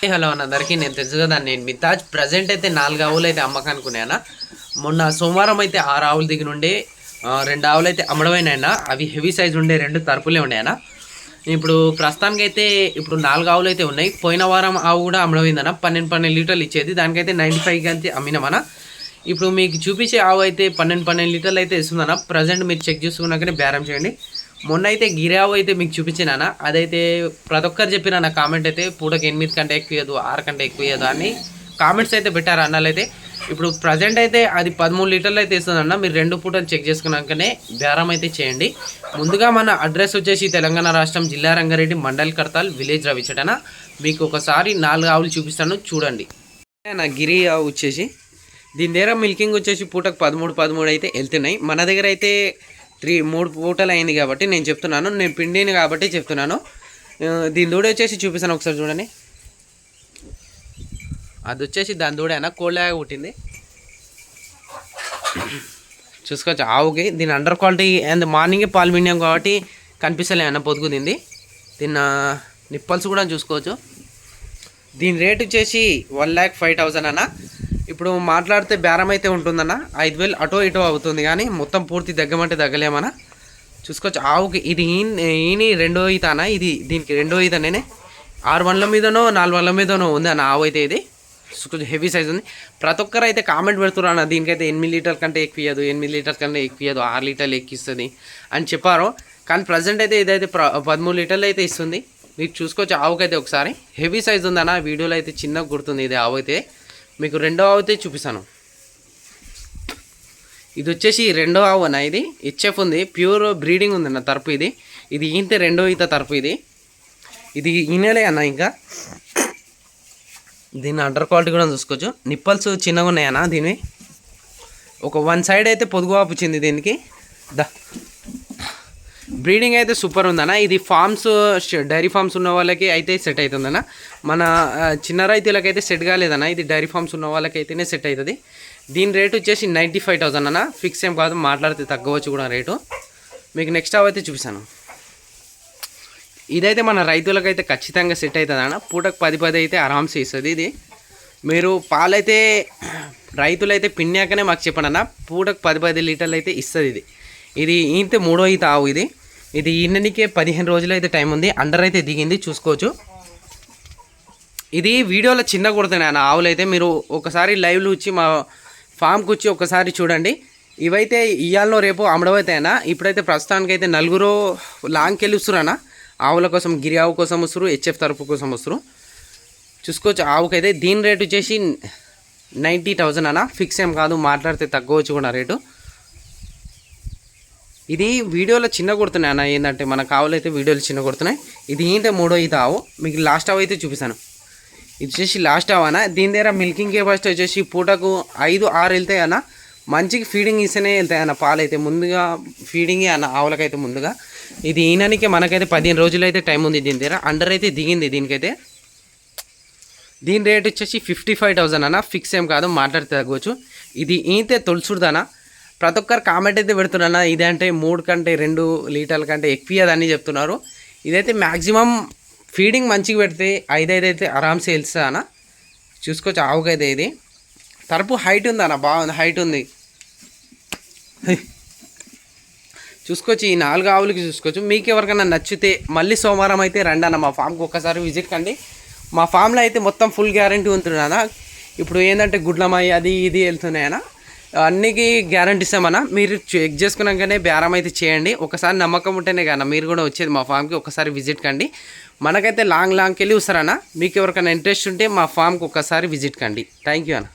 Hello అన్న అందరికీ నేను తెలుసు కదా నేను మితాజ్ ప్రజెంట్ అయితే నాలుగు ఆవులు అయితే అమ్మకానికి ఉన్నాయన్న మొన్న సోమవారం అయితే ఆరు ఆవులు దిగి నుండి రెండు ఆవులు అయితే అమ్మడమైనాయన్న. అవి హెవీ సైజ్ ఉండే రెండు తరపులే ఉన్నాయన్న. ఇప్పుడు ప్రస్తుతానికి అయితే ఇప్పుడు నాలుగు ఆవులు అయితే ఉన్నాయి. పోయిన వారం ఆవు కూడా అమ్మడమైందన్న. పన్నెండు పన్నెండు లీటర్లు ఇచ్చేది. దానికైతే నైంటీ ఫైవ్కి అయితే అమ్మినామన్న. ఇప్పుడు మీకు చూపించే ఆవు అయితే పన్నెండు పన్నెండు లీటర్లు అయితే ఇస్తుందన్న. ప్రజెంట్ మీరు చెక్ చేసుకున్నాకనే బేరం చేయండి. మొన్న అయితే గిరావు అయితే మీకు చూపించినానా అదైతే ప్రతి ఒక్కరు చెప్పిన నా కామెంట్ అయితే పూటకి ఎనిమిది కంటే ఎక్కువ ఇయ్యదు ఆరు కంటే ఎక్కువ ఇవ్వదు అని కామెంట్స్ అయితే పెట్టారు అయితే ఇప్పుడు ప్రజెంట్ అయితే అది పదమూడు లీటర్లు అయితే ఇస్తుందన్న మీరు రెండు పూటలు చెక్ చేసుకున్నాకనే బేరం అయితే చేయండి. ముందుగా మన అడ్రస్ వచ్చేసి తెలంగాణ రాష్ట్రం జిల్లా రంగారెడ్డి మండల్ కడతాల్ విలేజ్ రవిచటన. మీకు ఒకసారి నాలుగు ఆవులు చూపిస్తాను చూడండి. నా గిరి ఆవు వచ్చేసి దీని దగ్గర మిల్కింగ్ వచ్చేసి పూటకు పదమూడు పదమూడు అయితే వెళ్తున్నాయి. మన దగ్గర అయితే త్రీ మూడు పూటలు అయింది కాబట్టి నేను చెప్తున్నాను. నేను పిండిని కాబట్టి చెప్తున్నాను. దీని దూడ వచ్చేసి చూపిస్తాను ఒకసారి చూడండి. అది వచ్చేసి దాని దూడైనా? కోళ్ళగా పుట్టింది. చూసుకోవచ్చు. ఆవుకి దీని అండర్ క్వాలిటీ అండ్ మార్నింగే పాలు పిండాం కాబట్టి కనిపిస్తలే అన్న పొదుగు దీన్ని దీని నిప్పల్స్ కూడా చూసుకోవచ్చు. దీని రేట్ వచ్చేసి వన్ ల్యాక్ ఫైవ్ థౌజండ్ అన్న. ఇప్పుడు మాట్లాడితే బేరం అయితే ఉంటుందన్న. ఐదు వేలు అటో ఇటో అవుతుంది కానీ మొత్తం పూర్తి దగ్గమంటే దగ్గలేమన్నా. చూసుకోవచ్చు. ఆవుకి ఇది ఈని రెండో ఈత అన్న. ఇది దీనికి రెండో ఈత నేనే. ఆరు వందల మీదనో నాలుగు వందల మీదనో ఉంది అన్న ఆవు అయితే ఇది. కొంచెం హెవీ సైజ్ ఉంది. ప్రతి ఒక్కరు అయితే కామెంట్ పెడుతున్నారు అన్న. దీనికైతే ఎనిమిది లీటర్ కంటే ఎక్కువ ఇవ్వదు ఎనిమిది లీటర్ కంటే ఎక్కువ ఇవ్వదు ఆరు లీటర్లు ఎక్కిస్తుంది అని చెప్పారు. కానీ ప్రజెంట్ అయితే ఇదైతే ప్ర పదమూడు లీటర్లు అయితే ఇస్తుంది. మీకు చూసుకోవచ్చు. ఆవుకైతే ఒకసారి. హెవీ సైజ్ ఉందన్న వీడియోలో అయితే చిన్నగా గుర్తుంది. ఇది ఆవు అయితే. మీకు రెండో ఆవు అయితే చూపిస్తాను. ఇది వచ్చేసి రెండో ఆవు అన్న ఇది? హెచ్ఎఫ్ ఉంది. ప్యూర్ బ్రీడింగ్ ఉంది అన్న తరపు ఇది. ఇది ఈంతే రెండో ఈత తరపు ఇది. ఇది ఈనలే అన్న ఇంకా. దీని అండర్ క్వాలిటీ కూడా చూసుకోవచ్చు. నిప్పల్స్ చిన్నగా ఉన్నాయన్న దీనివి. ఒక వన్ సైడ్ అయితే పొదుగు ఆపుచింది దీనికి. దా. బ్రీడింగ్ అయితే సూపర్ ఉందన్న. ఇది ఫార్మ్స్ డైరీ ఫార్మ్స్ ఉన్న వాళ్ళకి అయితే సెట్ అవుతుందన్న మన చిన్న రైతులకైతే సెట్ కాలేదన్న. ఇది డైరీ ఫార్మ్స్ ఉన్న వాళ్ళకైతేనే సెట్ అవుతుంది దీని రేట్ వచ్చేసి నైంటీ ఫైవ్ థౌసండ్ అన్న. ఫిక్స్ ఏం కాదు మాట్లాడితే తగ్గవచ్చు కూడా రేటు. మీకు నెక్స్ట్ అవి అయితే చూపిస్తాను. ఇదైతే మన రైతులకైతే ఖచ్చితంగా సెట్ అవుతుంది అన్న పూటకు పది పది అయితే ఆరామ్సే ఇస్తుంది ఇది. మీరు పాలైతే రైతులైతే పిన్నాకనే మాకు చెప్పండి అన్న పూటకు పది పది లీటర్లు అయితే ఇస్తుంది ఇది. ఇది ఈంతే మూడో ఈత ఆవు ఇది. ఇది ఈయననికే పదిహేను రోజులు అయితే టైం ఉంది. అండర్ అయితే దిగింది చూసుకోవచ్చు. ఇది వీడియోలో చిన్న కొడుతున్నాయి అన్న ఆవులు అయితే మీరు ఒకసారి లైవ్లో వచ్చి మా ఫామ్కి వచ్చి ఒకసారి చూడండి. ఇవైతే ఇయ్యాలనో రేపు అమ్మడమవుతాయన్నా ఇప్పుడైతే ప్రస్తుతానికి అయితే నలుగురు లాంగ్కి వెళ్ళి వస్తున్నా ఆవుల కోసం గిరి ఆవు కోసం వస్తారు హెచ్ఎఫ్ తరపు కోసం వస్తారు చూసుకోవచ్చు ఆవుకైతే దీని రేట్ వచ్చేసి నైంటీ థౌజండ్ అన్న. ఫిక్స్ ఏం కాదు మాట్లాడితే తగ్గవచ్చు కూడా రేటు. ఇది వీడియోలో చిన్న కొడుతున్నాయి అన్న ఏంటంటే మన కావాలైతే వీడియోలు చిన్న కొడుతున్నాయి. ఇది ఏంటంటే మూడో ఇది ఆవు. మీకు లాస్ట్ ఆవు అయితే చూపిస్తాను. ఇది వచ్చేసి లాస్ట్ ఆవు అన్న. దీని దగ్గర మిల్కింగ్ కెపాసిటీ వచ్చేసి పూటకు ఐదు ఆరు వెళ్తాయి అన్న. మంచిగా ఫీడింగ్ ఇస్తేనే వెళ్తాయి అన్న పాలు అయితే ముందుగా ఫీడింగే అన్న ఆవులకైతే ముందుగా. ఇది ఈయననికి మనకైతే పదిహేను రోజులు అయితే టైం ఉంది దీని దగ్గర. అండర్ అయితే దిగింది దీనికైతే. దీని రేట్ వచ్చేసి ఫిఫ్టీ ఫైవ్ థౌసండ్ అన్న. ఫిక్స్ ఏం కాదు మాట్లాడితే తగ్గవచ్చు ఇది ఈతే తొలుసుడుదనా ప్రతి ఒక్కరు కామెంట్ అయితే పెడుతున్నా ఇదంటే మూడు కంటే రెండు లీటర్ల కంటే ఎక్కువ అని చెప్తున్నారు. ఇదైతే మ్యాక్సిమం ఫీడింగ్ మంచిగా పెడితే ఐదైదైతే అయితే ఆరామ్సే వెళ్తుంది అన్న. చూసుకోవచ్చు ఆవుకైతే ఇది. తరపు హైట్ ఉంది అన్న బాగుంది హైట్ ఉంది. చూసుకోవచ్చు ఈ నాలుగు ఆవులకి చూసుకోవచ్చు. మీకు ఎవరికైనా నచ్చితే మళ్ళీ సోమవారం అయితే రండి అన్న. మా ఫామ్కి ఒక్కసారి విజిట్ కండి. మా ఫామ్లో అయితే మొత్తం ఫుల్ గ్యారంటీ ఉంటున్నా ఇప్పుడు ఏంటంటే గుడ్లమాయి అది ఇది వెళ్తున్నాయన్న అన్నికి గ్యారంటీ ఇస్తామన్నా. మీరు చెక్ చేసుకున్నాకనే బేరం అయితే చేయండి. ఒకసారి నమ్మకం ఉంటేనే కానీ మీరు కూడా వచ్చేది మా ఫామ్కి ఒకసారి విజిట్ కండి. మనకైతే లాంగ్ లాంగ్కి వెళ్ళి వస్తారన్నా. మీకు ఎవరికైనా ఇంట్రెస్ట్ ఉంటే మా ఫామ్కి ఒకసారి విజిట్ కండి. థ్యాంక్ యూ అన్న.